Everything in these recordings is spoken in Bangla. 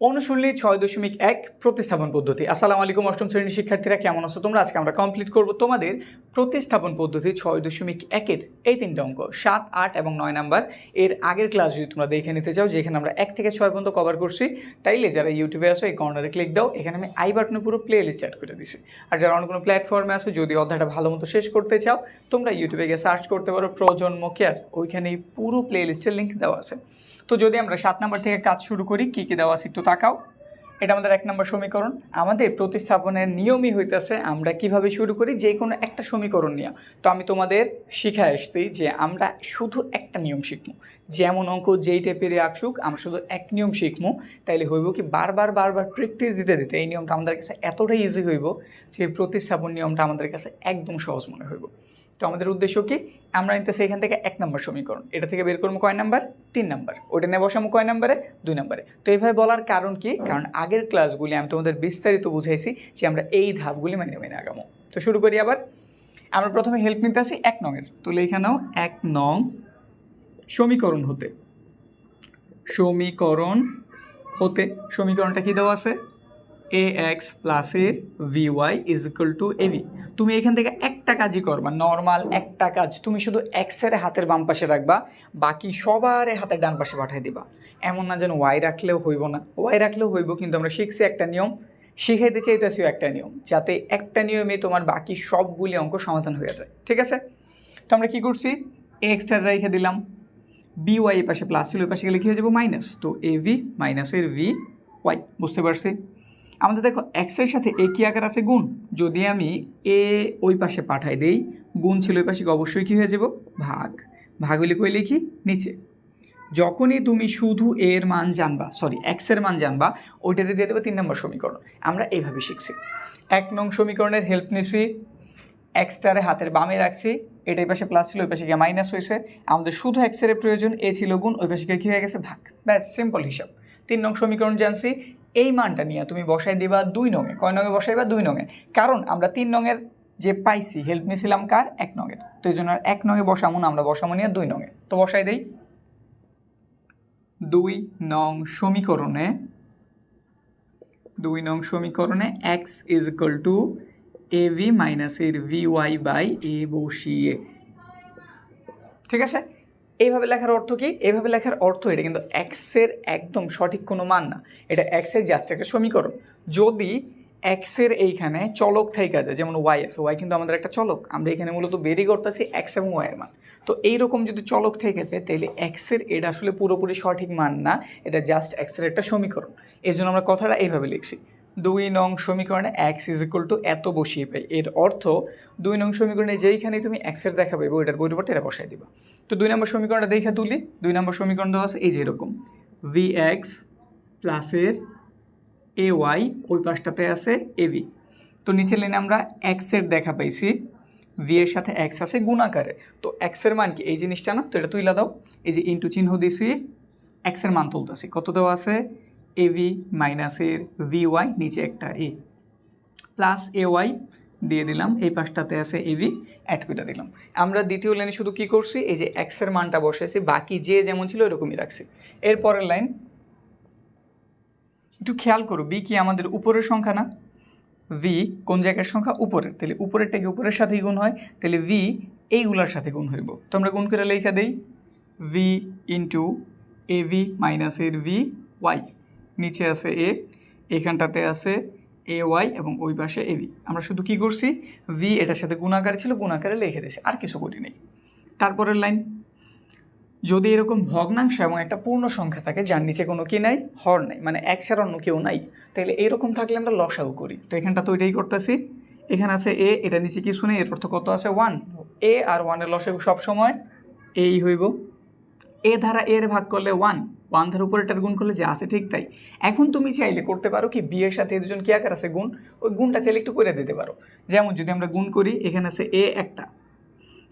অনুশীলনী ছয় দশমিক এক প্রতিস্থাপন পদ্ধতি। আসসালামু আলাইকুম, অষ্টম শ্রেণির শিক্ষার্থীরা, কেমন আছো তোমরা? আজকে আমরা কমপ্লিট করব তোমাদের প্রতিস্থাপন পদ্ধতি ছয় দশমিক একের এই তিনটে অঙ্ক, সাত, আট এবং নয় নাম্বার, এর আগের ক্লাস যদি তোমরা দেখে নিতে চাও, যেখানে আমরা এক থেকে ছয় পর্যন্ত কভার করছি, তাইলে যারা ইউটিউবে আসো এই কর্নারে ক্লিক দাও, এখানে আমি আই বাটনে পুরো প্লে লিস্ট অ্যাড করে দিছি। আর যারা অন্য কোনো প্ল্যাটফর্মে আসো যদি অধ্যায়টা ভালো মতো শেষ করতে চাও, তোমরা ইউটিউবে গিয়ে সার্চ করতে পারো প্রজন্ম কেয়ার ওইখানে পুরো প্লে লিস্টের লিঙ্ক দেওয়া আছে। তো যদি আমরা সাত নাম্বার থেকে কাজ শুরু করি, কী কী দেওয়া আছে একটু তাকাও। এটা আমাদের এক নম্বর সমীকরণ। আমাদের প্রতিস্থাপনের নিয়মই হইতেছে আমরা কীভাবে শুরু করি যে কোনো একটা সমীকরণ নিয়ে। তো আমি তোমাদের শিখায় আসছি যে আমরা শুধু একটা নিয়ম শিখব যেমন অঙ্ক যেই টাইপের আসুক, আমরা শুধু এক নিয়ম শিখব তাইলে হইব কি বারবার বারবার প্র্যাকটিস দিতে দিতে এই নিয়মটা আমাদের কাছে এতটাই ইজি হইব যে প্রতিস্থাপন নিয়মটা আমাদের কাছে একদম সহজ মনে হইব। তো আমাদের উদ্দেশ্য কি? আমরা নিতেছি এখান থেকে এক নম্বর সমীকরণ। এটা থেকে বের করব কয় নাম্বার? তিন নাম্বার। ওটা নিয়ে বসাবো কয় নাম্বারে? দুই নাম্বারে। তো এইভাবে বলার কারণ কি? কারণ আগের ক্লাসগুলি আমি তোমাদের বিস্তারিত বুঝাইছি যে আমরা এই ধাপগুলি মেনে মেনে আগামো তো শুরু করি আবার। আমরা প্রথমে হেল্প নিতে আসি এক নংয়ের। তো এখানেও এক নং সমীকরণ হতে। সমীকরণ হতে। সমীকরণটা কি দেওয়া আছে? এ এক্স প্লাসের B Y is equal to AB তুমি এখান থেকে একটা কাজই করবা নর্মাল একটা কাজ। তুমি শুধু এক্সের হাতের বাম পাশে রাখবা, বাকি সবার হাতের ডান পাশে পাঠিয়ে দিবা। এমন না যেন ওয়াই রাখলেও হইব না। ওয়াই রাখলেও হইব, কিন্তু আমরা শিখছি একটা নিয়ম। শিখাইতে চাইতেছিও একটা নিয়ম, যাতে একটা নিয়মে তোমার বাকি সবগুলি অঙ্ক সমাধান হয়ে যায়। ঠিক আছে? তো আমরা কী করছি? এ এক্সট্রা রেখে দিলাম। বি ওয়াই পাশে প্লাস ছিল পাশে গেলে কী হয়ে যাব? মাইনাস তো এ ভি মাইনাসের ভি ওয়াই বুঝতে পারছি? আমাদের দেখো এক্সের সাথে এ কি আকার আছে? গুণ। যদি আমি এ ওই পাশে পাঠাই দেই, গুণ ছিল ওই পাশে অবশ্যই কী হয়ে যাব? ভাগ। ভাগ হইলে কই লিখি? নিচে। যখনই তুমি শুধু এর মান জানবা সরি এক্সের মান জানবা, ওইটাতে দিয়ে দেবে তিন নম্বর সমীকরণ। আমরা এইভাবে শিখছি। এক নং সমীকরণের হেল্প নিছি এক্সটারে হাতের বামে রাখছি, এটা এই পাশে প্লাস ছিল, ওই পাশে গিয়ে মাইনাস হয়েছে। আমাদের শুধু এক্সের প্রয়োজন এ ছিল গুণ, ওই পাশে গিয়ে কী হয়ে গেছে? ভাগ। ব্যাস সিম্পল হিসাব। তিন নং সমীকরণ জানছি এই মানটা নিয়ে তুমি বসাই দিবা দুই নঙে। কয় নঙে বসাইবা? দুই নঙে। কারণ আমরা তিন নঙের যে পাইছি হেল্প নিয়েছিলাম কার? এক নঙের। তো এই জন্য আর এক নঙে বসামো না, আমরা বসামো নিয়ে দুই নঙে। তো বসাই দেই। দুই নং সমীকরণে, দুই নং সমীকরণে X is equal to A B মাইনাসের ভি ওয়াই বাই এ বসিয়ে। ঠিক আছে? এইভাবে লেখার অর্থ কি? এইভাবে লেখার অর্থ এটা কিন্তু এক্সের একদম সঠিক কোনো মান না। এটা এক্সের জাস্ট একটা সমীকরণ। যদি এক্সের এইখানে চলক থেকে যায়, যেমন ওয়াই আছে ওয়াই কিন্তু আমাদের একটা চলক। আমরা এখানে মূলত বেরি করতেছি এক্স এবং ওয়াইয়ের মান। তো এইরকম যদি চলক থেকে যায় তাহলে এক্সের এটা আসলে পুরোপুরি সঠিক মান না। এটা জাস্ট এক্সের একটা সমীকরণ। এই জন্য আমরা কথাটা এইভাবে লিখছি। দুই নং সমীকরণে এক্স ইজ ইকুয়াল টু এত বসিয়ে পাই এর অর্থ দুই নং সমীকরণে যেইখানে তুমি এক্সের দেখা পাইবে ওইটার পরিবর্তে এটা বসাই দিবা। তো দুই নম্বর সমীকরণটা দেখে তুলি। দুই নম্বর সমীকরণ দেওয়া আছে এই যে এরকম। ভি এক্স প্লাসের এ ওয়াই ওই পাশটাতে আছে এ ভি তো নিচে লাইনে আমরা এক্সের দেখা পাইছি। ভি এর সাথে এক্স আছে গুণাকারে। তো এক্সের মান কি? এই জিনিসটা না? তো এটা তুইলা দাও। এই যে ইন্টু চিহ্ন দিছি এক্সের মান তুলতেছি। কত দেওয়া আছে? এ ভি মাইনাসের ভি ওয়াই নিচে একটা এ প্লাস এ ওয়াই দিয়ে দিলাম, এই পাশটাতে আছে এবি অ্যাড করে দিলাম। আমরা দ্বিতীয় লাইনে শুধু কি করছি? এই যে এক্সের মানটা বসেছি বাকি যে যেমন ছিল এরকমই রাখছি। এরপরের লাইন একটু খেয়াল করো বি কি আমাদের উপরের সংখ্যা না? ভি কোন জায়গার সংখ্যা? উপরের। তাহলে উপরেরটা কি উপরের সাথেই গুণ হয়? তাহলে ভি এইগুলার সাথে গুণ হইব। তো আমরা গুণ করে লেখা দেই ভি ইন্টু এ ভি মাইনাসের ভি ওয়াই নিচে আছে এ, এখানটাতে আছে এ, ওয়াই এবং ওই পাশে এ ভি আমরা শুধু কি করছি? ভি এটার সাথে গুণাকারে ছিল, গুণাকারে লিখে দিয়েছি, আর কিছু করি নেই। তারপরের লাইন, যদি এরকম ভগ্নাংশ এবং একটা পূর্ণ সংখ্যা থাকে, যার নিচে কোনো কি নাই? হর নাই মানে এক ছাড়া অন্য কেউ নাই, তাহলে এরকম থাকলে আমরা লসাগু করি। তো এখানটা তো এটাই করতেছি। এখানে আছে এ এটা নিচে কিছু নেই, এর অর্থ কত আছে? ওয়ান এ আর ওয়ানের লসাগু সবসময় এই হইব। এ ধারা এর ভাগ করলে ওয়ান ওয়ান ধার উপরে এটার গুণ করলে যা আছে ঠিক তাই। এখন তুমি চাইলে করতে পারো কি, বিয়ের সাথে দুজন কি আকার আছে? গুণ। ওই গুণটা চাইলে একটু করে দিতে পারো। যেমন যদি আমরা গুণ করি, এখানে আছে এ একটা।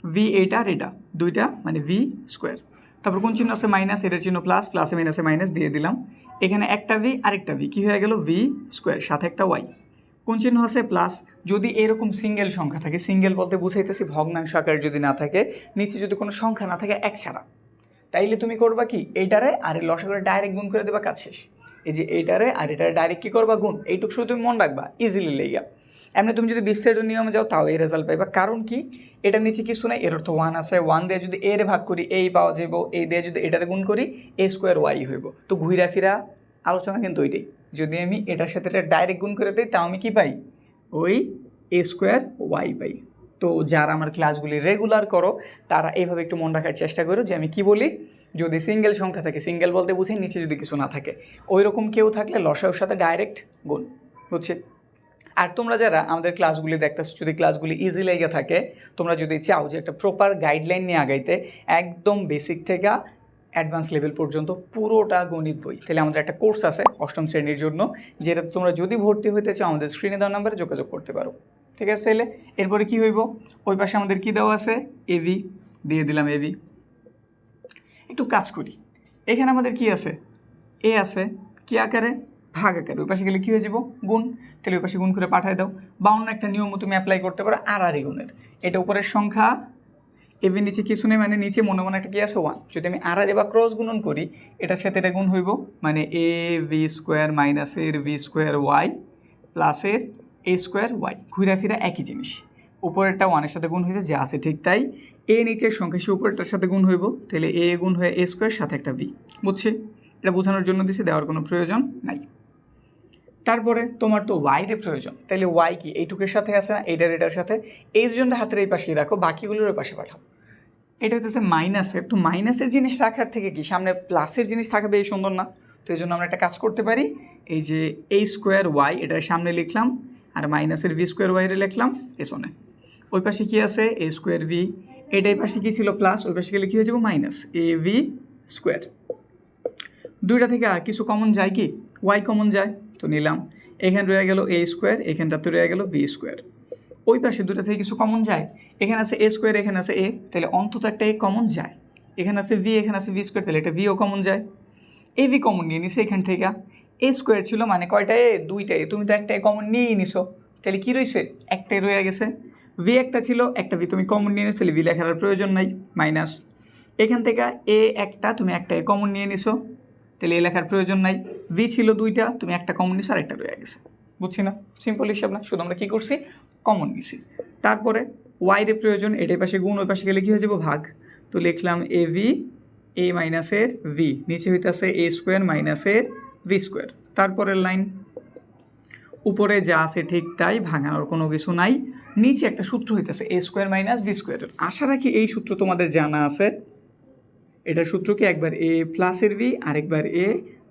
ভি এইটা আর এটা। দুইটা মানে ভি স্কোয়ার তারপর কোন চিহ্ন আছে? মাইনাস এটার চিহ্ন প্লাস প্লাসে মাইনাসে মাইনাস দিয়ে দিলাম। এখানে একটা ভি আরেকটা ভি কী হয়ে গেল? ভি স্কোয়ার সাথে একটা ওয়াই কোন চিহ্ন আছে? প্লাস যদি এরকম সিঙ্গেল সংখ্যা থাকে সিঙ্গেল বলতে বুঝাইতেছি, ভগ্নাংশ আকার যদি না থাকে, নিচে যদি কোনো সংখ্যা না থাকে, এক ছাড়া। তাইলে তুমি করবা কি? এইটারে আর এই করে ডাইরেক্ট গুণ করে দেবা কাজ শেষ। এই যে এইটারে আর এটারে ডাইরেক্ট কী করবা? গুণ। এইটুকু শুধু তুমি মনে রাখবা ইজিলি লেগা এমনি তুমি যদি বিস্তারিত নিয়মে যাও, তাও এই রেজাল্ট পাইবা। কারণ কি? এটা নিচে কিছু নাই, এর অর্থ ওয়ান আছে। ওয়ান দিয়ে যদি এর ভাগ করি এই পাওয়া যাব এই দিয়ে যদি এটারে গুণ করি এ স্কোয়ার ওয়াই হইব। তো ঘুরা ফিরা আলোচনা কিন্তু ওইটাই। যদি আমি এটার সাথে এটা ডাইরেক্ট গুণ করে দিই, তাও আমি কি পাই? ওই এ স্কোয়ার ওয়াই পাই। তো যারা আমার ক্লাসগুলি রেগুলার করো, তারা এইভাবে একটু মন রাখার চেষ্টা করো যে আমি কি বলি? যদি সিঙ্গেল সংখ্যা থাকে সিঙ্গেল বলতে বুঝি, নিচে যদি কিছু না থাকে। ওই রকম কেউ থাকলে লসাউর সাথে ডাইরেক্ট গুণ, বুঝছি? আর তোমরা যারা আমাদের ক্লাসগুলি দেখতেছো, যদি ক্লাসগুলি ইজি লেগে থাকে, তোমরা যদি চাও যে একটা প্রপার গাইডলাইন নিয়ে আগাইতে, একদম বেসিক থেকে অ্যাডভান্স লেভেল পর্যন্ত পুরোটা গণিত বই। তাহলে আমাদের একটা কোর্স আছে অষ্টম শ্রেণির জন্য, যেটাতে তোমরা যদি ভর্তি হইতে চাও, আমাদের স্ক্রিনে দেওয়া নাম্বারে যোগাযোগ করতে পারো। ঠিক আছে তাহলে এরপরে কি হইব? ওই পাশে আমাদের কি দেওয়া আছে? এভি দিয়ে দিলাম এভি একটু কাজ করি। এখানে আমাদের কি আছে? এ আছে, কি আকারে? ভাগ আকারে। ওই পাশে গেলে কী হয়ে যাব? গুণ। তাহলে ওই পাশে গুণ করে পাঠায় দাও। বাউন্ন একটা নিয়মও তুমি অ্যাপ্লাই করতে পারো আর আর গুণের এটা উপরের সংখ্যা। এভি নিচে কিছু নেই মানে নিচে মনে মনে একটা কি আছে? ওয়ান যদি আমি আর আর বা ক্রস গুণন করি, এটার সাথে এটা গুণ হইব। মানে এ ভি স্কোয়ার মাইনাসের ভি স্কোয়ার ওয়াই প্লাসের এ স্কোয়ার ওয়াই ঘুরা ফিরা একই জিনিস। উপরেরটা ওয়ানের সাথে গুণ হয়েছে, যা আছে ঠিক তাই। এ নিচের সংখ্যা সে উপরেরটার সাথে গুণ হইব, তাহলে এ গুণ হয়ে এ স্কোয়ার সাথে একটা ভি বুঝছি? এটা বোঝানোর জন্য দিছি, দেওয়ার কোনো প্রয়োজন নাই। তারপরে তোমার তো ওয়াইয়ের প্রয়োজন, তাহলে ওয়াই কি এইটুকের সাথে আছে না এইটার এটার সাথে? এই দুজনটা হাতের এই পাশে রাখো, বাকিগুলোর পাশে পাঠাও। এটা হচ্ছে মাইনাসের তো মাইনাসের জিনিস রাখার থেকে কি? সামনে প্লাসের জিনিস থাকবে এই সুন্দর না? তো এই জন্য আমরা একটা কাজ করতে পারি, এই যে এই স্কোয়ার ওয়াই এটার সামনে লিখলাম আর মাইনাসের ভি স্কোয়ার ওয়াইরে লিখলাম পেছনে ওই পাশে কী আছে? এ স্কোয়ার ভি এটাই পাশে কী ছিল? প্লাস ওই পাশে গেলে কী হয়ে যাব? মাইনাস এ ভি স্কোয়ার দুইটা থেকে আর কিছু কমন যায় কি? ওয়াই কমন যায়। তো নিলাম। এখানে রয়ে গেল এ স্কোয়ার এখানটাতে রয়ে গেল ভি স্কোয়ার ওই পাশে দুটা থেকে কিছু কমন যায়। এখানে আছে এ স্কোয়ার এখানে আছে এ তাহলে অন্তত একটা এ কমন যায়। এখানে আছে ভি এখানে আছে ভি স্কোয়ার তাহলে এটা ভিও কমন যায়। এ ভি কমন নিয়ে নিছে এখান থেকে। এ স্কোয়ার ছিল মানে কয়টা এ দুইটা তুমি তো একটা কমন নিয়েই নিছো। তাহলে কী রয়েছে? একটাই রয়ে গেছে। ভি একটা ছিল, একটা ভি তুমি কমন নিয়ে নিছো, তাহলে ভি লেখার প্রয়োজন নাই মাইনাস এখান থেকে এ একটা, তুমি একটা কমন নিয়ে নিছো, তাহলে এ লেখার প্রয়োজন নাই। ভি ছিল দুইটা, তুমি একটা কমন নিছো আর একটা রয়ে গেছে। বুঝছি না? সিম্পল হিসাব না, শুধু আমরা কী করছি? কমন নিছি। তারপরে ওয়াইয়ের প্রয়োজন, এটার পাশে গুণ, ওই পাশে গেলে কী হয়ে যাব? ভাগ। তো লিখলাম এ ভি এ মাইনাসের ভি নিচে হইতেছে এ স্কোয়ার মাইনাসের ভি স্কোয়ার তারপরের লাইন উপরে যা আছে ঠিক তাই ভাঙানোর কোনো কিছু নাই। নিচে একটা সূত্র হইতেছে এ স্কোয়ার মাইনাস ভি স্কোয়ারের আশা রাখি এই সূত্র তোমাদের জানা আছে। এটার সূত্র কি একবার এ প্লাসের ভি আরেকবার এ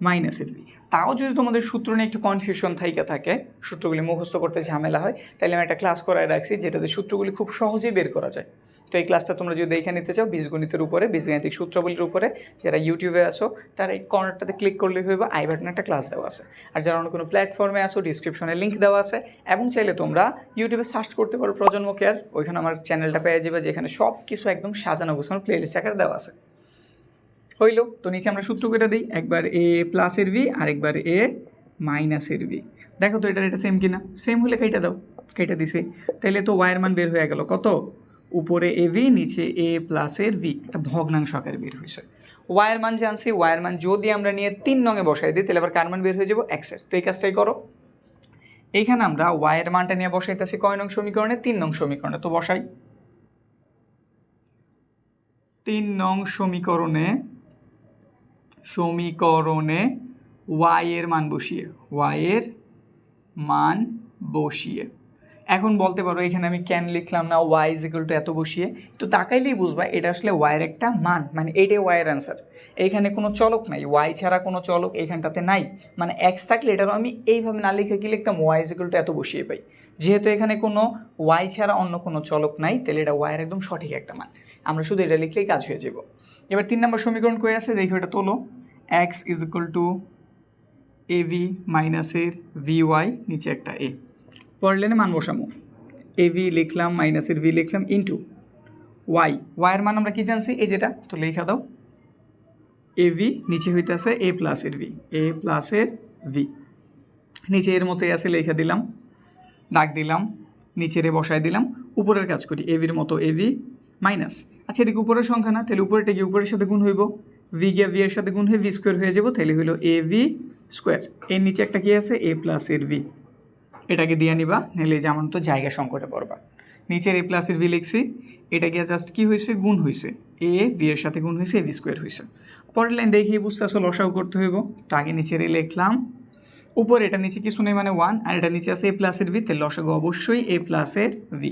মাইনাসের ভি তাও যদি তোমাদের সূত্র নিয়ে একটু কনফিউশন থাইকা থাকে, সূত্রগুলি মুখস্থ করতে ঝামেলা হয় তাহলে আমি একটা ক্লাস করায় রাখছি, যেটাতে সূত্রগুলি খুব সহজেই বের করা যায়। তো এই ক্লাসটা তোমরা যদি দেখে নিতে চাও, বীজগণিতের উপরে, বীজগাণিতিক সূত্রাবলীর উপরে, যারা ইউটিউবে আসো তারা এই কর্নারটাতে ক্লিক করলে হইবে আই বাটনে একটা ক্লাস দেওয়া আছে। আর যারা অন্য কোনো প্ল্যাটফর্মে আসো ডিসক্রিপশনে লিঙ্ক দেওয়া আছে, এবং চাইলে তোমরা ইউটিউবে সার্চ করতে পারো প্রজন্ম কেয়ার ওইখানে আমার চ্যানেলটা পেয়ে যাবে, যেখানে সব কিছু একদম সাজানো গোছানো প্লেলিস্ট আকারে দেওয়া আছে। হইল, তো নিচে আমরা সূত্র কেটে দিই, একবার এ প্লাসের ভি আরেকবার এ মাইনাসের ভি দেখো তো এটার এটা সেম কিনা? সেম হলে কেটে দাও, কেটে দিছে। তাহলে তো ওয়াইয়ের মান বের হয়ে গেল। কত? উপরে এ ভি, নিচে এ প্লাসের ভি। একটা ভগ্নাংশ আকারে বের হয়েছে। ওয়াইয়ের মান যে জানছি ওয়াইয়ের মান যদি আমরা নিয়ে তিন নঙে বসাই দিই, তাহলে আবার কার মান বের হয়ে যাব? এক্সের তো এই কাজটাই করো। এইখানে আমরা ওয়াইয়ের মানটা নিয়ে বসাইতেছি কয় নং সমীকরণে? তিন নং সমীকরণে। তো বসাই। তিন নং সমীকরণে সমীকরণে এর মান বসিয়ে এর মান বসিয়ে। এখন বলতে পারো, এখানে আমি ক্যান লিখলাম না ওয়াই ইজ ইকুয়াল টু এত বসিয়ে। তো তাকাইলেই বুঝবা, এটা আসলে ওয়াইয়ের একটা মান মানে এটাই ওয়াইয়ের অ্যান্সার এইখানে কোনো চলক নাই ওয়াই ছাড়া কোনো চলক এখানটাতে নাই। মানে এক্স থাকলে এটারও আমি এইভাবে না লিখে কি লিখতাম ওয়াই ইজ ইকুয়াল টু এত বসিয়ে পাই। যেহেতু এখানে কোনো ওয়াই ছাড়া অন্য কোনো চলক নাই, তাহলে এটা ওয়াইয়ের একদম সঠিক একটা মান। আমরা শুধু এটা লিখলেই কাজ হয়ে যাব। এবার তিন নম্বর সমীকরণ কয়ে আছে? দেখো এটা তোলো। X is equal to A B মাইনাসের ভি ওয়াই নিচে একটা এ পরের লাইনে মান বসামো। এ ভি লিখলাম মাইনাসের ভি লিখলাম ইন্টু ওয়াই ওয়াইয়ের মান আমরা কী জানছি? এই যেটা, তো লেখা দাও। এ ভি নিচে হইতেছে এ প্লাসের ভি, এ প্লাসের ভি। নিচে এর মতোই আছে, লেখা দিলাম, দাগ দিলাম, নিচেরে বসায় দিলাম, উপরের কাজ করি, এ ভির মতো এ ভি মাইনাস আচ্ছা এটা উপরের সংখ্যা না? তাহলে উপরেটা কি উপরের সাথে গুণ হইব? ভি গিয়া ভি এর সাথে গুণ হয়ে ভি স্কোয়ার হয়ে যাব, তাহলে হইল এ ভি স্কোয়ার এর নিচে একটা কি আছে? এ প্লাস এর ভি। এটাকে দিয়ে নিবা নাহলে এই যে আমার তো জায়গা সংকটে পড়বা। নিচের এ প্লাসের ভি লিখছি, এটা গিয়ে জাস্ট কি হয়েছে গুণ হয়েছে এ বি এর সাথে গুণ হয়েছে এ বি স্কোয়ার হয়েছে পরের লাইন দেখি বুঝতে আসলে লসাও করতে হইব। তো আগে নিচের এ লিখলাম। উপরে এটা নিচে কিছু নেই মানে ওয়ান আর এটা নিচে আছে এ প্লাসের ভি তাহলে লসাগু অবশ্যই এ প্লাসের ভি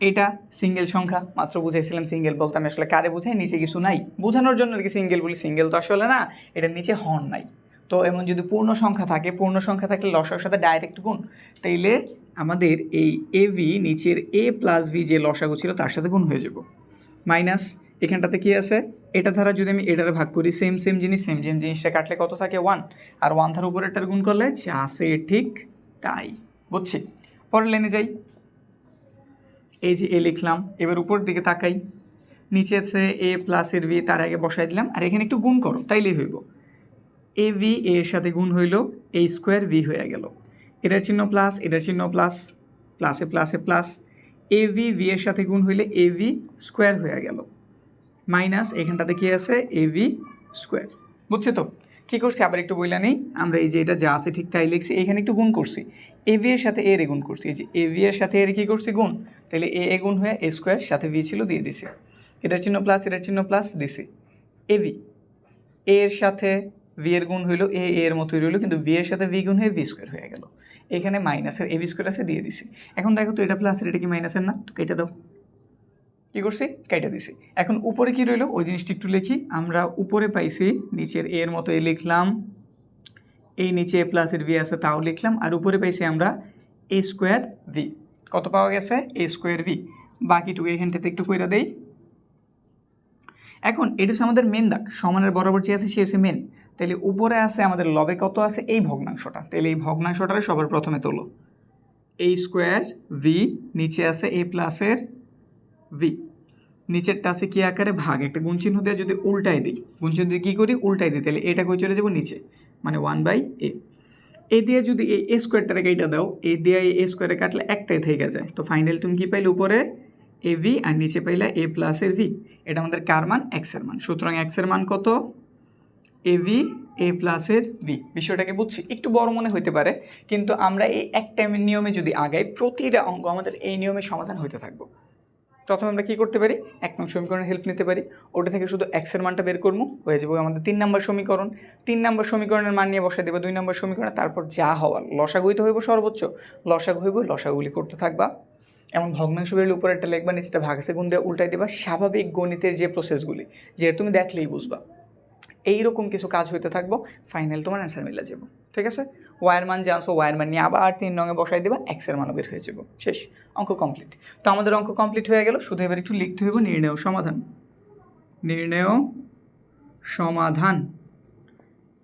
এটা সিঙ্গেল সংখ্যা, মাত্র বুঝাইছিলাম সিঙ্গেল বলতে আমি আসলে কারে বুঝাই, নিচে কিছু নাই। বোঝানোর জন্য আর কি সিঙ্গেল বলি সিঙ্গেল তো আসলে না, এটা নিচে হর্ন নাই। তো এমন যদি পূর্ণ সংখ্যা থাকে, পূর্ণ সংখ্যা থাকলে লসার সাথে ডাইরেক্ট গুণ, তাইলে আমাদের এই এ ভি নিচের এ প্লাস ভি যে লসাগু ছিল তার সাথে গুণ হয়ে যাব। মাইনাস এখানটাতে কি আছে? এটা দ্বারা যদি আমি এটারে ভাগ করি সেম সেম জিনিস সেম সেম জিনিসটা কাটলে কত থাকে? ওয়ান আর ওয়ান ধার উপরেরটার গুণ করলে যা ঠিক তাই, বুঝছি? পরের লেনে যাই। এই যে এ লিখলাম, এবার উপরের দিকে তাকাই। নিচে আছে এ প্লাসের ভি তার আগে বসাই দিলাম। আর এখানে একটু গুণ করো, তাইলেই হইব। এ ভি এর সাথে গুণ হইল এ স্কোয়ার ভি হয়ে গেল। এটার চিহ্ন প্লাস এটার চিহ্ন প্লাস প্লাসে প্লাসে প্লাস এ ভি ভি এর সাথে গুণ হইলে এ ভি স্কোয়ার হয়ে গেল। মাইনাস এখানটাতে কি আছে? এ ভি স্কোয়ার বুঝছ তো? কী করছি? আবার একটু বইলা নেই। আমরা এই যে এটা যা আছে ঠিক তাই লিখছি। এখানে একটু গুণ করছি। এ ভি এর সাথে এর গুণ করছি। এই যে এ ভি এর সাথে এর কী করছি? গুণ। তাহলে এ এ গুণ হয়ে এ স্কোয়ার সাথে ভি ছিল দিয়ে দিছি। এটার চিহ্ন প্লাস এটার চিহ্ন প্লাস দিছি। এ ভি এর সাথে ভি এর গুণ হইল এ এর মতোই রইল, কিন্তু ভি এর সাথে ভি গুণ হয়ে ভি স্কোয়ার হয়ে গেল। এখানে মাইনাসের এ ভি স্কোয়ার আছে, দিয়ে দিছি। এখন দেখো তো এটা প্লাসের এটা কি মাইনাসের না? তো কেটে দাও। কী করছি? কেটে দিছি। এখন উপরে কি রইল? ওই জিনিসটি একটু লিখি। আমরা উপরে পাইছি, নিচের এর মতো এ লিখলাম। এই নিচে এ প্লাসের ভি আছে, তাও লিখলাম। আর উপরে পাইছি আমরা এ স্কোয়ার ভি কত পাওয়া গেছে? এ স্কোয়ার ভি বাকিটুকু এখানটাতে একটু কইরা দেই। এখন, এটা হচ্ছে আমাদের মেন দাগ। সমানের বরাবর যে আছে, সে হচ্ছে মেন তাহলে উপরে আছে আমাদের লবে কত আছে? এই ভগ্নাংশটা। তাহলে এই ভগ্নাংশটা সবার প্রথমে তোলো। এই স্কোয়ার ভি নিচে আছে এ প্লাসের ভি নিচেরটা আছে কী আকারে? ভাগ। একটা গুণ চিহ্ন দিয়ে যদি উল্টাই দিই গুণ চিহ্ন দিয়ে কী করি? উল্টাই দিই। তাহলে এটা কই চলে যাব? নিচে। মানে ওয়ান বাই এ এ দিয়ে যদি এই এ স্কোয়ারটাকে এইটা দাও, এ দিয়ে এ স্কোয়ারে কাটলে একটাই থেকে যায়। তো ফাইনাল তুমি কী পাইলে উপরে? এ ভি আর নিচে পাইলে এ প্লাসের ভি এটা আমাদের কার মান? এক্সের মান। সুতরাং এক্সের মান কত? এ ভি এ প্লাসের ভি বিষয়টাকে বুঝছি, একটু বড় মনে হইতে পারে, কিন্তু আমরা এই এক টাইমের নিয়মে যদি আগাই, প্রতিটা অঙ্ক আমাদের এই নিয়মে সমাধান হইতে থাকব। প্রথমে আমরা কী করতে পারি? এক নং সমীকরণের হেল্প নিতে পারি। ওটা থেকে শুধু এক্সের মানটা বের করব, হয়ে যাবে আমাদের তিন নম্বর সমীকরণ। তিন নম্বর সমীকরণের মান নিয়ে বসাই দেবে দুই নম্বর সমীকরণে, তারপর যা হওয়ার, লসাগুই তো হইব সর্বোচ্চ। লসাগু হইব, লসাগুলি করতে থাকবা। এমন ভগ্নাংশ বেরোলে উপরে একটা লিখবা নিচেটা ভাগাসে গুণ দিয়ে উল্টাই দেবা। স্বাভাবিক গণিতের যে প্রসেসগুলি যেটা তুমি দেখলেই বুঝবা। এইরকম কিছু কাজ হইতে থাকব ফাইনাল তোমার অ্যান্সার মিলে যাব, ঠিক আছে? ওয়ার মান যে ওয়ার মান নিয়ে আবার তিন রঙে বসাই দেবা এক্সের মানও বের হয়ে যাব, শেষ, অঙ্ক কমপ্লিট তো আমাদের অঙ্ক কমপ্লিট হয়ে গেল, শুধু এবার একটু লিখতে হইব নির্ণয় সমাধান। নির্ণয় সমাধান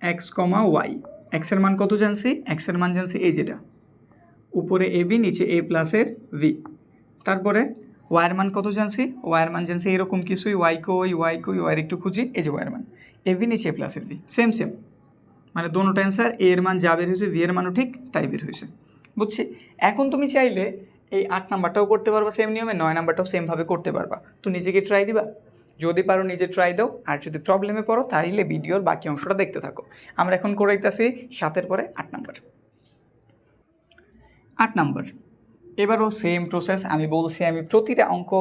এক্স কমা ওয়াই এক্সের মান কত জানছি? এক্সের মান জানছি এই যেটা। উপরে এ বি নিচে এ প্লাসের ভি তারপরে ওয়ার মান কত জানছি? ওয়ার মান জানছি এরকম কিছুই ওয়াই কই ওয়াই কই ওয়ার একটু খুঁজি, এই যে ওয়ার মান এ বি নিচে এ প্লাসের ভি সেম সেম মানে দোনোটা অ্যান্সার এ এর মান যা বের হয়েছে ভি এর মানও ঠিক, তাই বের হয়েছে। বুঝছি? এখন তুমি চাইলে এই আট নাম্বারটাও করতে পারবা সেম নিয়মে, নয় নাম্বারটাও সেমভাবে করতে পারবা। তো নিজেকে ট্রাই দিবা। যদি পারো নিজে ট্রাই দাও, আর যদি প্রবলেমে পড়ো, তাহলে ভিডিওর বাকি অংশটা দেখতে থাকো। আমরা এখন করে দিতেছি সাতের পরে আট নাম্বার। আট নাম্বার। এবারও সেম প্রসেস আমি বলছি আমি প্রতিটা অঙ্ক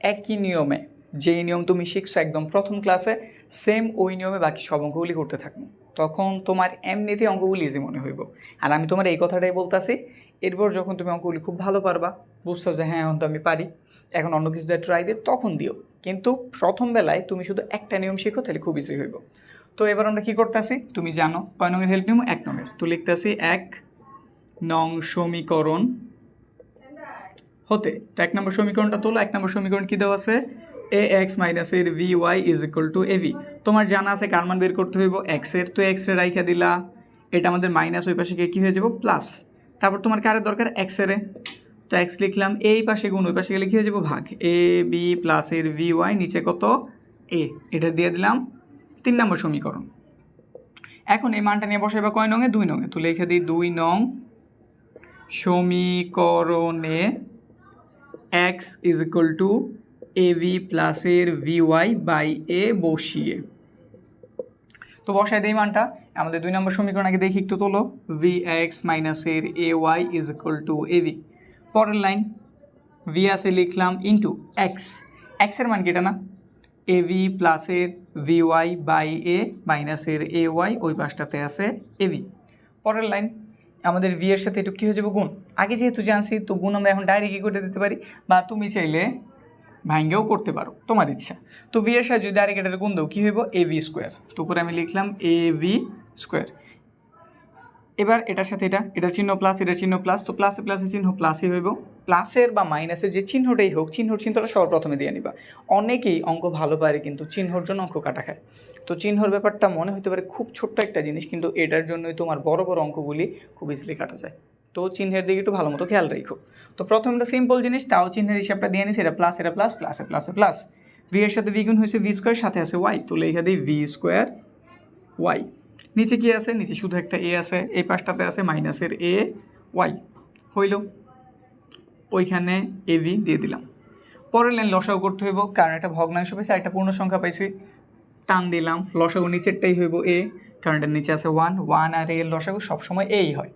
একই নিয়মে যেই নিয়ম তুমি শিখছো একদম প্রথম ক্লাসে সেম ওই নিয়মে বাকি সব অঙ্কগুলি করতে থাকব। তখন তোমার এমনিতে অঙ্কগুলি ইজি মনে হইব। আর আমি তোমার এই কথাটাই বলতাছি, এরপর যখন তুমি অঙ্কগুলি খুব ভালো পারবা, বুঝছ যে হ্যাঁ এখন তো আমি পারি, এখন অন্য কিছু ট্রাই দিয়ে তখন দিও। কিন্তু প্রথম বেলায় তুমি শুধু একটা নিয়ম শিখো, তাহলে খুব ইজি হইব। তো এবার আমরা কী করতেছি, তুমি জানো, কয় নঙের হেল্প নিব? এক নঙের তো লিখতেছি এক নং সমীকরণ হতে। তো এক নম্বর সমীকরণটা তোলো, এক নম্বর সমীকরণ কী দেওয়া আছে? এ এক্স মাইনাসের B Y is equal to A B তোমার জানা আছে কার মান বের করতে হইব? এক্সের তো এক্সের রাইখা দিলা। এটা আমাদের মাইনাস ওই পাশে গিয়ে কী হয়ে যাব? প্লাস তারপর তোমার কারের দরকার এক্সেরে তো এক্স লিখলাম, এই পাশে গুণ, ওই পাশে গেলে কী হয়ে যাব? ভাগ। এ বি প্লাসের ভি ওয়াই নিচে কত? এ এটা দিয়ে দিলাম তিন নম্বর সমীকরণ। এখন এই মানটা নিয়ে বসাইবা কয় নঙে দুই নঙে তো লিখে দিই দুই নং সমীকরণে X is equal to A B প্লাসের ভি ওয়াই বাই এ বসিয়ে। তো বসাই দিই মানটা। আমাদের দুই নম্বর সমীকরণ আগে দেখি, একটু তোলো। ভি এক্স মাইনাসের A Y is equal to A B পরের লাইন ভি আছে লিখলাম ইন্টু এক্স এক্সের মান কি এটা না? এ ভি প্লাসের ভি ওয়াই বাই এ মাইনাসের এ ওয়াই ওই পাশটাতে আছে এ ভি পরের লাইন আমাদের ভি এর সাথে একটু কী হয়ে যাবে? গুণ। আগে যেহেতু জানছি, তো গুণ আমরা এখন ডাইরেক্ট কি করে দিতে পারি? বা তুমি চাইলে ভাঙ্গেও করতে পারো, তোমার ইচ্ছা। তো ভি এর সাথে যদি ডাইরেক্ট এটার গুণ দাও, কী হইব? এ ভি স্কোয়ার তো উপরে আমি লিখলাম এ ভি স্কোয়ার এবার এটার সাথে এটা, এটার চিহ্ন প্লাস এটার চিহ্ন প্লাস তো প্লাসে প্লাসের চিহ্ন প্লাসই হইব। প্লাসের বা মাইনাসের যে চিহ্নটাই হোক, চিহ্নর চিহ্নটা সবার প্রথমে দিয়ে নিবা। অনেকেই অঙ্ক ভালো পারে, কিন্তু চিহ্নর জন্য অঙ্ক কাটা খায়। তো চিহ্নর ব্যাপারটা মনে হতে পারে খুব ছোট্ট একটা জিনিস, কিন্তু এটার জন্যই তোমার বড় বড় অঙ্কগুলি খুব ইজিলি কাটা যায়। তো চিহ্নের দিকে একটু ভালো মতো খেয়াল রেখো। তো প্রথমটা সিম্পল জিনিস, তাও চিহ্নের হিসাবটা দিয়ে নিস এটা প্লাস এটা প্লাস প্লাসে প্লাসে প্লাস প্লাস ভি এর সাথে ভি গুণ হয়েছে ভি স্কোয়ার সাথে আছে ওয়াই তো লেখা দিই ভি স্কোয়ার ওয়াই নিচে কি আছে? নিচে শুধু একটা এ আছে, এই পাশটাতে আছে মাইনাসের এ ওয়াই হইল, ওইখানে এ ভি দিয়ে দিলাম। পরের লাইন লসাগু করতে হইব, কারণ একটা ভগ্নাংশ আর একটা পূর্ণ সংখ্যা পাইছি। টান দিলাম, লসাগু নিচেরটাই হইব এ কারণ এটার নিচে আছে ওয়ান ওয়ান আর এ এর লসাগু সবসময় এই হয়।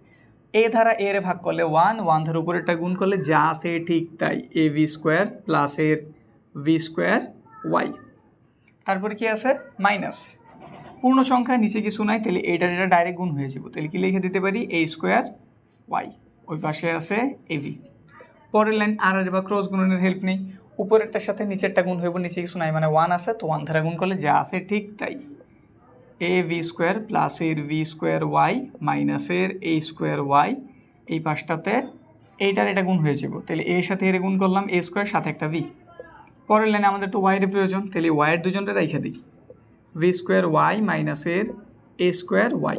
এ ধারা এ রে ভাগ করলে ওয়ান ওয়ান ধারা উপরেরটা গুণ করলে যা আছে ঠিক তাই এ ভি স্কোয়ার প্লাস এর ভি স্কোয়ার ওয়াই তারপরে কি আছে? মাইনাস পূর্ণ সংখ্যা নিচে কিছু নাই, তাহলে এইটার এটা ডাইরেক্ট গুণ হয়ে যাব। তাহলে কি লিখে দিতে পারি? এ স্কোয়ার ওয়াই ওই পাশে আছে এবি পরের লাইন আর আর বা ক্রস গুণনের হেল্প নেই। উপরেরটার সাথে নিচেরটা গুণ হইব, নিচে কিছু নাই মানে ওয়ান আছে, তো ওয়ান ধারা গুণ করলে যা আছে ঠিক তাই। এ ভি স্কোয়ার প্লাসের ভি স্কোয়ার ওয়াই মাইনাসের এ স্কোয়ার ওয়াই এই পাশটাতে এইটার এটা গুণ হয়ে যাব। তাহলে এর সাথে এর গুণ করলাম এ স্কোয়ার সাথে একটা ভি পরের লাইনে আমাদের তো ওয়াইয়ের প্রয়োজন। তাহলে ওয়াইয়ের দুজনটা রেখে দিই। ভি স্কোয়ার ওয়াই মাইনাসের A square Y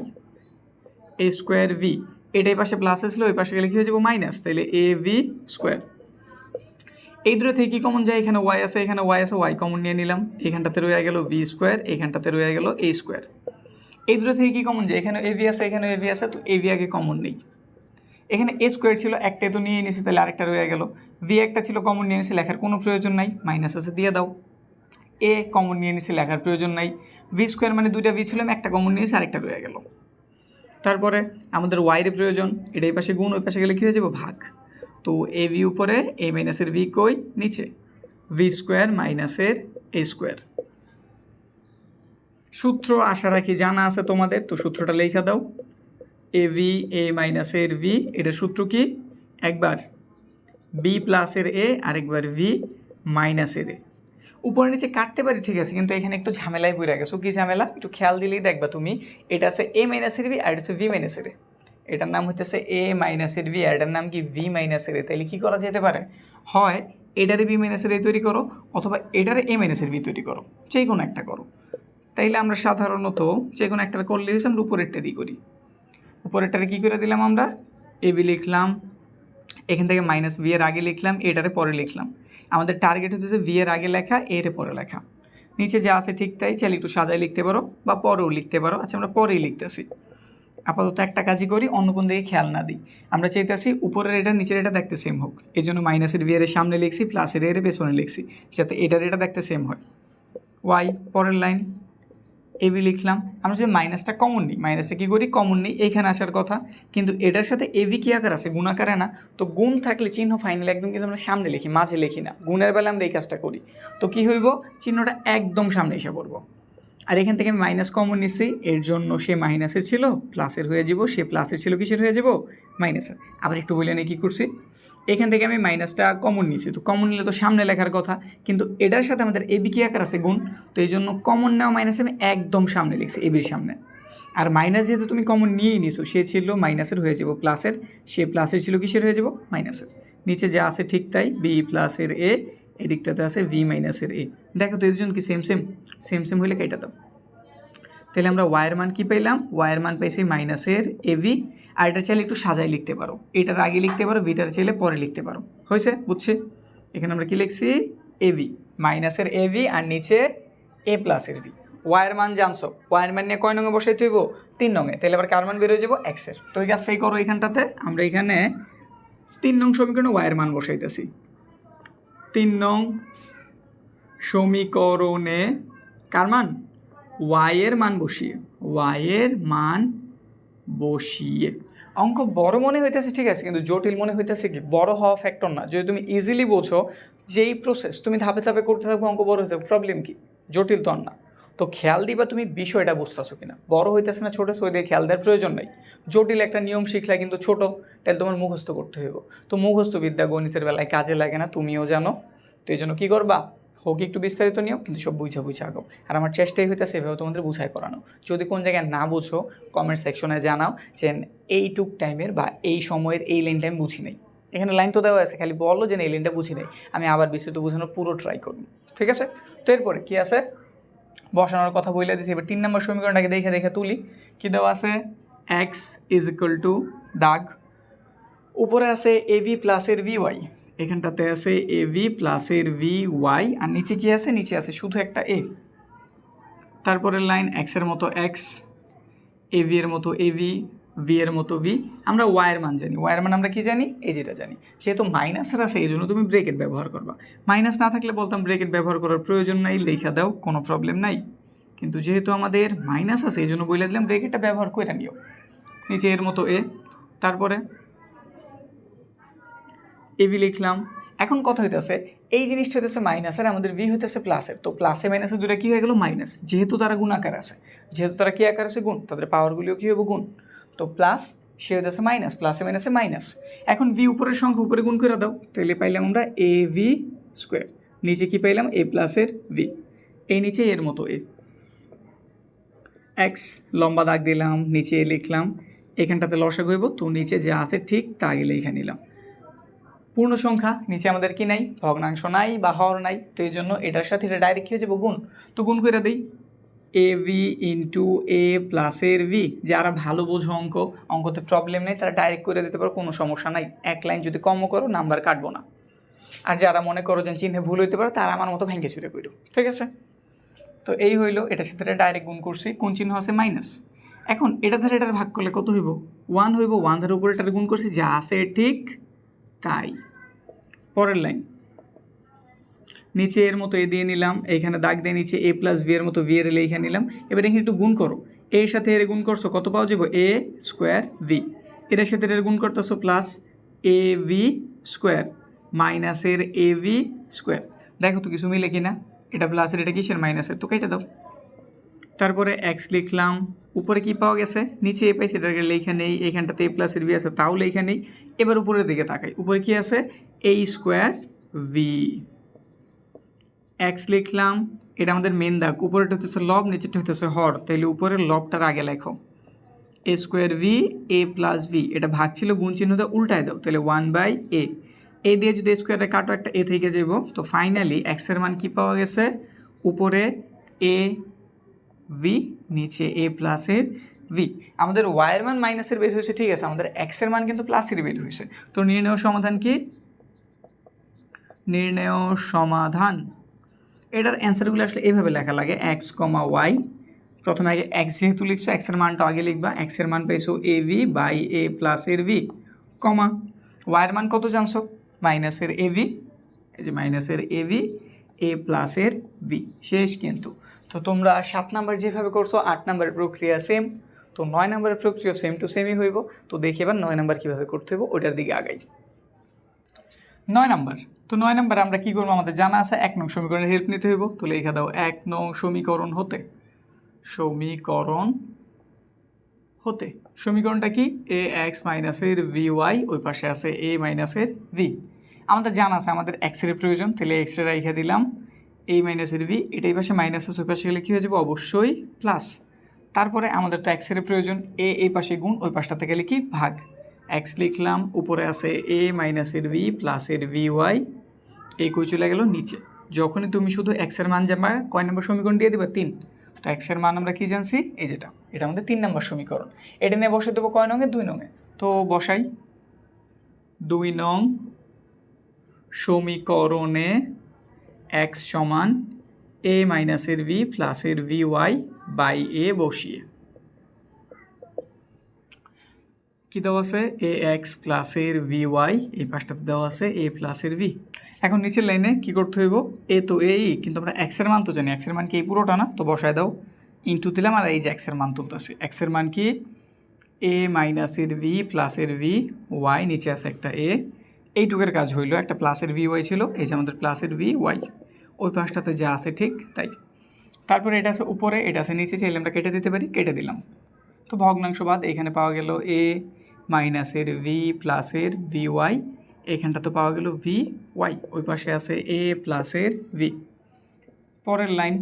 A square B এটা এই পাশে প্লাস আসলে ওই পাশে গেলে কী হয়ে যাব? মাইনাস তাহলে এ ভি স্কোয়ার এই দূরে থেকে কি কমন যায়? এখানে ওয়াই আছে, এখানে ওয়াই আছে ওয়াই কমন নিয়ে নিলাম। এখানটাতে রয়ে গেল ভি স্কোয়ার এখানটাতে রয়ে গেল এ স্কোয়ার এই দূরে থেকে কি কমন যায়? এখানে এ ভি আছে, এখানে এ ভি আছে, তো এ ভি আগে কমন নেই। এখানে এ স্কোয়ার ছিল একটাই তো নিয়ে নিয়েছি তাহলে আরেকটা রয়ে গেল। ভি একটা ছিল কমন নিয়ে নিয়েছি লেখার কোনো প্রয়োজন নাই মাইনাস আছে, দিয়ে দাও। এ কমন নিয়ে নিয়েছি লেখার প্রয়োজন নাই। ভি স্কোয়ার মানে দুইটা ভি ছিলাম একটা কমন নিয়েছি আরেকটা রয়ে গেল। তারপরে আমাদের ওয়াইয়ের প্রয়োজন, এটা এই পাশে গুণ, ওই পাশে গেলে কী হয়ে যাবে? ভাগ। তো এ ভি উপরে, এ মাইনাসের ভি কই? নিচে। ভি স্কোয়ার মাইনাসের এ স্কোয়ার সূত্র আশা রাখি জানা আছে তোমাদের, তো সূত্রটা লেখা দাও। এ ভি এ মাইনাসের ভি এটার সূত্র কি? একবার বি প্লাসের এ আরেকবার ভি মাইনাসের এ উপরে নিচে কাটতে পারি, ঠিক আছে, কিন্তু এখানে একটু ঝামেলায় পড়ে গেছো। কি ঝামেলা? একটু খেয়াল দিলেই দেখবা তুমি, এটা আছে এ মাইনাসের ভি আর এটা আছে ভি মাইনাসের এ এটার নাম হইতেছে এ মাইনাসের ভি আর এটার নাম কি ভি মাইনাসের এ তাহলে কী করা যেতে পারে? হয় এটারে বি মাইনাসের এ তৈরি করো, অথবা এটারে এ মাইনাসের ভি তৈরি করো যে কোনো একটা করো। তাইলে আমরা সাধারণত যে কোনো একটা করলে হয়েছে আমরা উপরেরটারই করি। উপরেরটারে কী করে দিলাম আমরা? এ বি লিখলাম, এখান থেকে মাইনাস বি এর আগে লিখলাম, এটারে পরে লিখলাম। আমাদের টার্গেট হচ্ছে ভি এর আগে লেখা, এর পরে লেখা। নিচে যা আছে ঠিক তাই, চাইলে একটু সাজায় লিখতে পারো, বা পরেও লিখতে পারো। আচ্ছা আমরা পরেই লিখতেছি। আপাতত একটা কাজই করি, অন্য কোন দিকে খেয়াল না দিই। আমরা চাইতেছি উপরের এটা, নিচের এটা দেখতে সেম হোক। এই জন্য মাইনাসের ভি সামনে লিখছি প্লাসের এর পেছনে লিখছি, যাতে এটার এটা দেখতে সেম হয়। ওয়াই পরের লাইন এবি লিখলাম। আমরা যদি মাইনাসটা কমন নিই মাইনাসে কী করি? কমন নিই এইখানে আসার কথা। কিন্তু এটার সাথে এবি কি আকার আছে? গুণ আকারে না। তো গুণ থাকলে চিহ্ন ফাইনাল একদম কিন্তু আমরা সামনে লিখি, মাঝে লিখি না। গুণের বেলা আমরা এই কাজটা করি। তো কী হইব? চিহ্নটা একদম সামনে এসে পড়ব। আর এখান থেকে মাইনাস কমন নিচ্ছি এর জন্য সে মাইনাসের ছিল প্লাসের হয়ে যাব, সে প্লাসের ছিল, কিসের হয়ে যাব? মাইনাসের আবার একটু বলে নিয়ে কী করছি? এখান থেকে আমি মাইনাসটা কমন নিচ্ছি তো কমন নিলে তো সামনে লেখার কথা, কিন্তু এটার সাথে আমাদের এবি কি আকার আছে গুণ? তো এই জন্য কমন নেওয়া মাইনাস আমি একদম সামনে লিখছি এবির সামনে। আর মাইনাস যেহেতু তুমি কমন নিয়েই নিছো, সে ছিল মাইনাসের হয়ে যাব প্লাসের সে প্লাসের ছিল কিসের হয়ে যাব? মাইনাসের নিচে যা আছে ঠিক তাই বি প্লাসের এ এদিকটাতে আছে ভি মাইনাসের এ দেখো তো জন্য কি সেম সেম সেম সেম হইলে কেটে দাও। তাহলে আমরা ওয়াইয়ের মান কী পেলাম ওয়াইয়ের মান পাইছি মাইনাসের এভি আর এটা চাইলে একটু সাজাই লিখতে পারো। এটার আগে লিখতে পারো ভিটার চাইলে পরে লিখতে পারো। হয়েছে? বুঝছি? এখানে আমরা কী লিখছি? এভি মাইনাসের এভি আর নিচে এ প্লাসের ভি ওয়াইয়ের মান জানছো? ওয়াইয়ের মান নিয়ে কয় নঙে বসাই তুইব তিন নঙে তাহলে আবার কার মান বেরোয় যাব? এক্সের তো এই কাজটাই করো এখানটাতে। আমরা এখানে তিন নং সমীকরণে ওয়াইয়ের মান বসাইতেছি। তিন নং সমীকরণে কার মান? ওয়াইয়ের মান বসিয়ে ওয়াইয়ের মান বসিয়ে। অঙ্ক বড় মনে হইতেছে, ঠিক আছে, কিন্তু জটিল মনে হইতেছে কি? বড় হওয়া ফ্যাক্টর না। যদি তুমি ইজিলি বোঝো, যেই প্রসেস তুমি ধাপে ধাপে করতে থাকব অঙ্ক বড় হইতে প্রবলেম কি? জটিল তো না। তো খেয়াল দিবা তুমি বিষয়টা বুঝতেছো কিনা। বড় হইতেছে না ছোটো ওই দিয়ে খেয়াল দেওয়ার প্রয়োজন নাই। জটিল একটা নিয়ম শিখলে কিন্তু ছোট, তাহলে তোমার মুখস্থ করতে হইব। তো মুখস্থ বিদ্যা গণিতের বেলায় কাজে লাগে না, তুমিও জানো। তো এই জন্য কী করবা? হোক, একটু বিস্তারিত নিয়ম, কিন্তু সব বুঝা বুঝা আগাও। আর আমার চেষ্টাই হইতেছে এভাবে তোমাদের বুঝাই করানো। যদি কোন জায়গায় না বুঝো কমেন্ট সেকশনে জানাও যে এইটুক টাইমের বা এই সময়ের এই লাইনটা আমি বুঝি নাই। এখানে লাইন তো দেওয়া আছে, খালি বলো যে এই লাইনটা বুঝি নাই। আমি আবার বিস্তারিত বোঝানোর পুরো ট্রাই করব। ঠিক আছে? তো এরপরে কী আছে? বসানোর কথা বলে দিয়েছি এবার তিন নম্বর সমীকরণটাকে দেখে দেখে তুলি। কী দেওয়া আছে? এক্স ইজ ইকুয়াল টু দাগ। উপরে আছে এ ভি প্লাসের ভি ওয়াই এখানটাতে আছে এ ভি প্লাসের ভি ওয়াই আর নিচে কি আছে? নিচে আছে শুধু একটা এ তারপরের লাইন এক্সের মতো এক্স এ ভি এর মতো এ ভি ভি এর মতো ভি আমরা ওয়াইয়ের মান জানি। ওয়াইয়ের মান আমরা কি জানি? এই যেটা জানি। যেহেতু মাইনাসের আছে এই জন্য তুমি ব্রেকেট ব্যবহার করবা। মাইনাস না থাকলে বলতাম ব্রেকেট ব্যবহার করার প্রয়োজন নাই, লেখা দাও, কোনো প্রবলেম নাই। কিন্তু যেহেতু আমাদের মাইনাস আছে এই জন্য বলে দিলাম ব্রেকেটটা ব্যবহার করে নিও। নিচে এর মতো এ তারপরে এবি লিখলাম। এখন কথা হইতেছে, এই জিনিসটা হইতেছে মাইনাসের আমাদের বি হইতেছে প্লাসের তো প্লাসে মাইনাসে দুটা কী হয়ে গেল? মাইনাস যেহেতু তারা গুণ আকার আছে। যেহেতু তারা কী আকার আছে? গুণ। তাদের পাওয়ারগুলিও কী হবে গুণ। তো প্লাস সে হইতেছে মাইনাস প্লাসে মাইনাসে মাইনাস এখন ভি উপরের সংখ্যা উপরে গুণ করে দাও তাহলে পাইলাম আমরা এ ভি স্কোয়ার নিচে কি পাইলাম? এ প্লাসের ভি এই নিচে এর মতো এ এক্স লম্বা দাগ দিলাম, নিচে লিখলাম, এখানটাতে লসাগু হইব, তো নিচে যা আছে ঠিক তা আগে লিখে নিলাম। পূর্ণ সংখ্যা, নিচে আমাদের কি নাই? ভগ্নাংশ নাই বা হর নাই, তো এই জন্য এটার সাথে এটা ডাইরেক্ট কী হয়ে যাব? গুণ। তো গুণ করে দিই এ ভি ইন্টু এ প্লাসের ভি যারা ভালো বোঝো অঙ্ক, অঙ্কতে প্রবলেম নেই তারা ডাইরেক্ট করে দিতে পারো, কোনো সমস্যা নাই। এক লাইন যদি কমও করো নাম্বার কাটবো না। আর যারা মনে করো যে চিহ্নে ভুল হইতে পারে, তারা আমার মতো ভেঙে চুরে করো ঠিক আছে? তো এই হইল এটার সাথে ডাইরেক্ট গুণ করছি। কোন চিহ্ন আছে? মাইনাস এখন এটা ধারে এটার ভাগ করলে কত হইব? ওয়ান হইব ওয়ান ধারে উপরে এটার গুণ করছি, যা আছে ঠিক তাই। পরের লাইন নিচে এর মতো এ দিয়ে নিলাম, এইখানে দাগ দিয়ে নিচে এ প্লাস ভি এর মতো ভি এর লিখে নিলাম। এবার এখানে একটু গুণ করো। এর সাথে এর গুণ করছ, কত পাওয়া যাব? এ স্কোয়ার ভি এটার সাথে এর গুণ করতেছো প্লাস এ ভি স্কোয়ার মাইনাসের এ ভি স্কোয়ার দেখো তো কিছু মিলে কিনা, এটা প্লাসের এটা কিসের মাইনাসের তো কেটে দাও। তারপরে এক্স লিখলাম, উপরে কি পাওয়া গেছে? নিচে এ পাইছে এটাকে লেখা নেই এখানটাতে এ প্লাসের বি আছে, তাও লেখা নেই। এবার উপরের দিকে তাকাই, উপরে কি আছে? এ স্কোয়ার ভি এক্স লিখলাম, এটা আমাদের মেন দাগ। উপরেটা হতেছে লব নিচেটা হতেছে হর। তাহলে উপরের লবটার আগে লেখো। A square B A plus B এটা ভাগ ছিল গুণ চিহ্নটা উল্টায় দাও। তাহলে ওয়ান বাই এ এ দিয়ে যদি স্কোয়ারে কাটো, একটা এ থেকে যাব তো ফাইনালি এক্সের মান কি পাওয়া গেছে? উপরে এ ভি নিচে এ প্লাসের ভি আমাদের ওয়াইয়ের মান মাইনাসের বের হয়েছে, ঠিক আছে? আমাদের এক্সের মান কিন্তু প্লাসের বের হয়েছে। তো নির্ণয় সমাধান কি? নির্ণয় সমাধান। এটার অ্যান্সারগুলো আসলে এইভাবে লেখা লাগে এক্স কমা ওয়াই প্রথমে আগে এক্স যেহেতু লিখছো এক্সের মানটা আগে লিখবা এক্সের মান পেয়েছ এ ভি বাই এ প্লাসের ভি কমা। ওয়াইয়ের মান কত জানছো? মাইনাসের এ ভি এই যে মাইনাসের এ ভি এ প্লাসের ভি শেষ কিন্তু। তো তোমরা সাত নাম্বার যেভাবে করছ, আট নাম্বারের প্রক্রিয়া সেম তো নয় নাম্বারের প্রক্রিয়া সেম টু সেমই হইব। তো দেখি এবার নয় নাম্বার কীভাবে করতে হইব ওটার দিকে আগাই। নয় নাম্বার। তো নয় নাম্বার আমরা কী করব? আমাদের জানা আছে এক নং সমীকরণের হেল্প নিতে হইব। তো লেখা দাও এক নং সমীকরণ হতে। সমীকরণ হতে। সমীকরণটা কি? এ এক্স মাইনাসের ভি ওয়াই ওই পাশে আছে এ মাইনাসের ভি আমাদের জানা আছে, আমাদের এক্সের প্রয়োজন। তাহলে এক্সরে রেখে দিলাম। এই মাইনাসের ভি এটা এই পাশে মাইনাস আছে, ওই পাশে গেলে কী হয়ে যাবে? অবশ্যই প্লাস তারপরে আমাদের তো এক্সের প্রয়োজন। এ এই পাশে গুণ, ওই পাশটাতে গেলে কি? ভাগ। এক্স লিখলাম, উপরে আছে এ মাইনাসের ভি প্লাসের ভি ওয়াই এই কই চলে গেল? নিচে। যখনই তুমি শুধু এক্সের মান জানবা, কয় নম্বর সমীকরণ দিয়ে দেবে? তিন। তো এক্সের মান আমরা কি জানছি? এই যেটা। এটা আমাদের তিন নম্বর সমীকরণ। এটা নিয়ে বসে দেবো কয় নঙে দুই নঙে তো বসাই। দুই নং সমীকরণে এক্স সমান এ মাইনাসের ভি প্লাসের ভি ওয়াই বাই এ বসিয়ে। কি দেওয়া আছে? এ এক্স প্লাসের ভি ওয়াই এই পাশটাতে দেওয়া আছে এ প্লাসের ভি এখন নিচের লাইনে কি করতে হইব? এ তো এই কিন্তু আমরা এক্সের মান তো জানি। এক্সের মান কি এই পুরোটা না? তো বসায় দাও। ইন্টু দিলাম আর এই যে এক্সের মান তুলতেছি। এক্সের মান কি? এ মাইনাসের ভি প্লাসের ভি ওয়াই নিচে আছে একটা এ এইটুকের কাজ হইল, একটা প্লাসের ভি ওয়াই ছিল, এই যে আমাদের প্লাসের ভি ওয়াই ওই পাশটাতে যা আছে ঠিক তাই। তারপরে এটা আছে উপরে, এটা আছে নিচে, চাইলে আমরা কেটে দিতে পারি, কেটে দিলাম। তো ভগ্নাংশবাদ এখানে পাওয়া গেল এ মাইনাসের ভি প্লাসের ভি ওয়াই এখানটা তো পাওয়া গেল ভি ওয়াই ওই পাশে আছে এ প্লাসের ভি পরের লাইন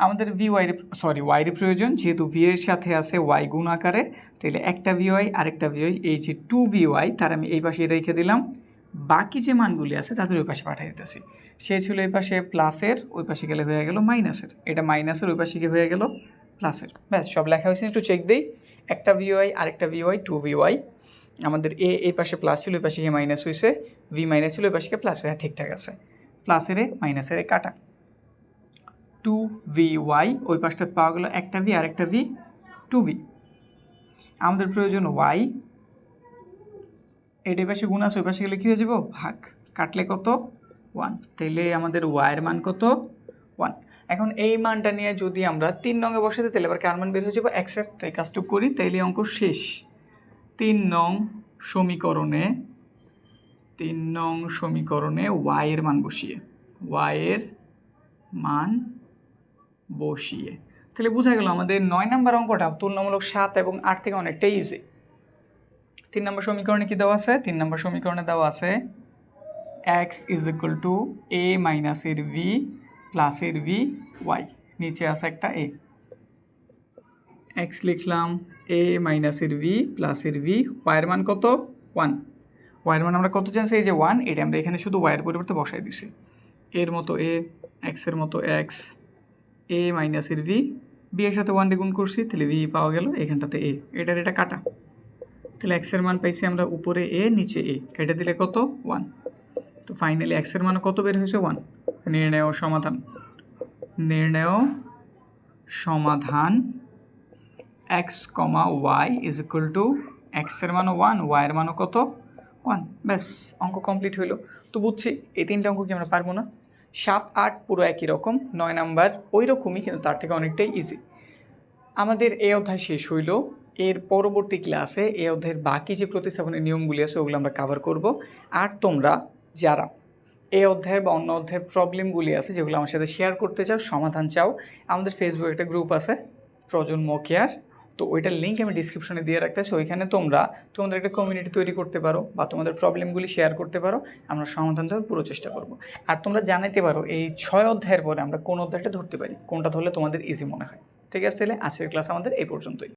আমাদের ভি ওয়াই সরি ওয়াইয়ের প্রয়োজন, যেহেতু ভি এর সাথে আছে ওয়াই গুণ আকারে, তাহলে একটা ভি ওয়াই আরেকটা ভি ওয়াই এই যে টু ভি ওয়াই তার আমি এই পাশে রেখে দিলাম। বাকি যে মানগুলি আছে, তাদের ওই পাশে পাঠিয়ে দিতেছি। সে ছিল এই পাশে প্লাসের ওই পাশে গেলে হয়ে গেল মাইনাসের এটা মাইনাসের ওই পাশে গিয়ে হয়ে গেল প্লাসের ব্যাস, সব লেখা হয়েছে, একটু চেক দিই। একটা ভিওয়াই আরেকটা ভিওয়াই টু ভিওয়াই আমাদের এ এই পাশে প্লাস ছিল ওই পাশে গিয়ে মাইনাস হয়েছে ভি মাইনাস ছিল ওই পাশে প্লাস হয়ে ঠিকঠাক আছে। প্লাসের এ মাইনাসের এ কাটা। টু ভি ওয়াই ওই পাশটা পাওয়া গেল একটা ভি আরেকটা ভি টু ভি আমাদের প্রয়োজন ওয়াই এটা পাশে গুণ আছে, ওই পাশে গেলে কী হয়ে যাব? ভাগ। কাটলে কত? ওয়ান তাইলে আমাদের ওয়াইয়ের মান কত? ওয়ান এখন এই মানটা নিয়ে যদি আমরা তিন নঙে বসাতে তাহলে আবার কার মান বের হয়ে যাব? এক্সের তো এই কাজটুকু করি, তাইলে অঙ্ক শেষ। তিন নং সমীকরণে, তিন নং সমীকরণে ওয়াইয়ের মান বসিয়ে ওয়াইয়ের মান বসিয়ে। তাহলে বোঝা গেল আমাদের নয় নাম্বার অঙ্কটা তুলনামূলক সাত এবং আট থেকে অনেকটাই ইজি তিন নম্বর সমীকরণে কি দেওয়া আছে? তিন নম্বর সমীকরণে দেওয়া আছে X is equal to A মাইনাসের ভি প্লাসের ভি ওয়াই, নিচে আছে একটা এ। এক্স লিখলাম এ মাইনাসের ভি প্লাসের ভি, ওয়াইয়ের মান কত? ওয়ান। ওয়াইয়ের মান আমরা কত জানছি? এই যে ওয়ান, এটা আমরা এখানে শুধু ওয়াইয়ের পরিবর্তে বসাই দিছি। এর মতো এ এক্সের মতো এক্স, এ মাইনাসের ভি বি এর সাথে ওয়ান গুণ করছি, তাহলে ভি পাওয়া গেল এখানটাতে এ। এটার এটা কাটা। তাহলে এক্সের মান পাইছি আমরা উপরে এ, নিচে এ। কেটে দিলে কত? ওয়ান। তো ফাইনালি এক্সের মান কত বের হয়েছে? ওয়ান। নির্ণয় ও সমাধান। নির্ণয় সমাধান X comma Y is equal to এক্সের মানও ওয়ান ওয়াইয়ের মানও কত? ওয়ান ব্যাস, অঙ্ক কমপ্লিট হইল। তো বুঝছি, এই তিনটা অঙ্ক কি আমরা পারব না? সাত, আট পুরো একই রকম, নয় নাম্বার ওই রকমই কিন্তু তার থেকে অনেকটাই ইজি আমাদের এই অধ্যায় শেষ হইল। এর পরবর্তী ক্লাসে এই অধ্যায়ের বাকি যে প্রতিস্থাপনের নিয়মগুলি আছে, ওগুলো আমরা কভার করব। আর তোমরা, যারা এই অধ্যায়ের বা অন্য অধ্যায়ের প্রবলেমগুলি আছে, যেগুলো আমার সাথে শেয়ার করতে চাও, সমাধান চাও, আমাদের ফেসবুকে একটা গ্রুপ আছে প্রজন্ম কেয়ার তো ওইটার লিঙ্ক আমি ডিসক্রিপশনে দিয়ে রাখতে রাখতেছি ওইখানে তোমরা, তোমাদের একটা কমিউনিটি তৈরি করতে পারো বা তোমাদের প্রবলেমগুলি শেয়ার করতে পারো, আমরা সমাধান দেওয়ার পুরো চেষ্টা করব। আর তোমরা জানাতে পারো, এই ছয় অধ্যায়ের পরে আমরা কোন অধ্যায়টা ধরতে পারি? কোনটা ধরলে তোমাদের ইজি মনে হয়? ঠিক আছে তাহলে আজকের ক্লাস আমাদের এই পর্যন্তই।